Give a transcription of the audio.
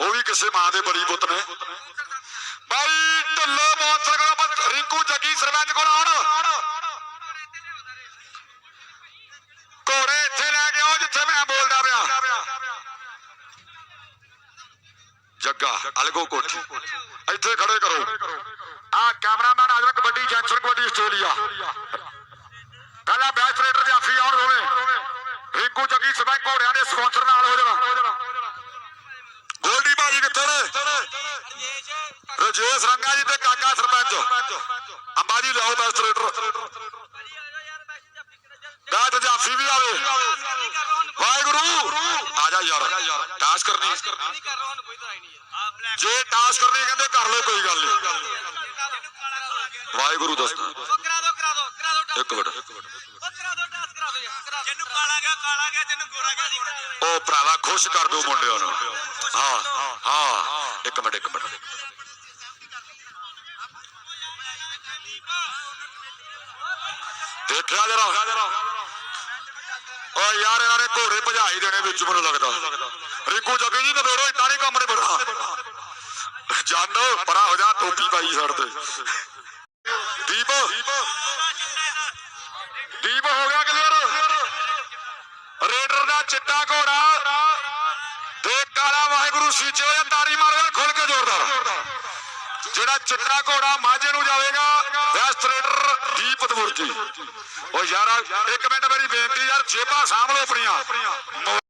ਉਹ ਵੀ ਕਿਸੇ ਮਾਂ ਦੇ ਬੜੀ ਪੁੱਤ ਨੇ। ਬਾਈ ਢੱਲੋ ਮੋਹਨ ਕੋਲ ਰਿੰਕੂ ਜੱਗੀ ਸਰਪੰਚ ਕੋਲ ਆਉਣ। ਘੋੜੇ ਇੱਥੇ ਲੈ ਕੇ ਆਓ ਜਿੱਥੇ ਮੈਂ ਬੋਲਦਾ ਪਿਆ। ਜੱਗਾ, ਅਲਗੋ ਕੋਠੀ। ਇੱਥੇ ਖੜੇ ਕਰੋ। ਆ ਕੈਮਰਾਮੈਨ ਆ ਜਾਣਾ ਕਬੱਡੀ ਜੈਕਸਨ ਕਬੱਡੀ ਆਸਟ੍ਰੇਲੀਆ। ਪਹਿਲਾ ਬੈਚ ਰੇਡਰ ਜਾਫੀ ਆਉਣ ਹੋਵੇ ਰਿੰਕੂ ਜੱਗੀ ਸਰਪੰਚ ਘੋੜਿਆਂ ਦੇ ਸਪਾਂਸਰ ਨਾਲ ਹੋ ਜਾਣਾ। ਰਜੇਸ਼ ਰੰਗਾ ਜੀ ਤੇ ਕਾਕਾ ਸਰਪੰਚ। ਅੰਬਾ ਜੀ ਲਾਓ ਬੈਸਟ ਜਾਫੀ ਵੀ ਆਵੇ। ਵਾਹਿਗੁਰੂ, ਆ ਜਾ ਯਾਰ ਟਾਸ ਕਰਨੀ। ਜੇ ਟਾਸ ਕਰਨੀ ਕਹਿੰਦੇ ਕਰ ਲੋ ਕੋਈ ਗੱਲ ਨਹੀਂ। ਵਾਹਿਗੁਰੂ ਦੋਸਤੋ ਇੱਕ ਮਿੰਟ। ਉਹ ਕਰਾ ਜਿਹਨੂੰ ਕਾਲਾ ਗਿਆ ਕਾਲਾ ਗਿਆ ਜਿਹਨੂੰ ਗੋਰਾ ਗਿਆ ਉਹ ਭਰਾਵਾ ਖੁਸ਼ ਕਰ ਦੋ ਮੁੰਡਿਆਂ ਨੂੰ। ਹਾਂ ਹਾਂ। ਇੱਕ ਮਿੰਟ ਇੱਕ ਮਿੰਟ। ਦੇਖਿਆ ਜਰਾ। ਓ ਯਾਰ ਇਹਨਾਂ ਨੇ ਘੋੜੇ ਭਜਾਈ ਦੇਣੇ ਵਿੱਚ ਮੈਨੂੰ ਲੱਗਦਾ। ਰਿੰਕੂ ਜੱਗੇ ਜੀ, ਨਵੇੜੋ ਇਦਾਂ ਨਹੀਂ ਕੰਮ ਨੇ ਬੜਾ ਜਾਨੋ, ਪਰਾ ਹੋ ਜਾ, ਟੋਪੀ ਪਾਈ ਸੜ ਤੇ। ਦੀਪ। ਦੀਪ ਹੋ ਗਿਆ ਕਲੀਅਰ ਰੇਡਰ ਦਾ ਚਿੱਟਾ ਘੋੜਾ। ਤੇ ਕਾਲਾ ਵਾਹਿਗੁਰੂ, ਸੀਚੇ ਹੋਇਆ ਤਾੜੀ ਮਾਰੋ ਯਾਰ ਖੁੱਲ ਕੇ ਜ਼ੋਰਦਾਰ ਜਿਹੜਾ ਚਿੱਟਾ ਘੋੜਾ ਮਾਝੇ ਨੂੰ ਜਾਵੇਗਾ ਬੈਸਟ ਰੇਡਰ ਦੀਪ ਤਵੁਰਜੀ ਉਹ ਯਾਰ, ਇੱਕ ਮਿੰਟ ਮੇਰੀ ਬੇਨਤੀ ਯਾਰ, ਜੇਬਾਂ ਸਾਂਭ ਲਓ ਆਪਣੀਆਂ।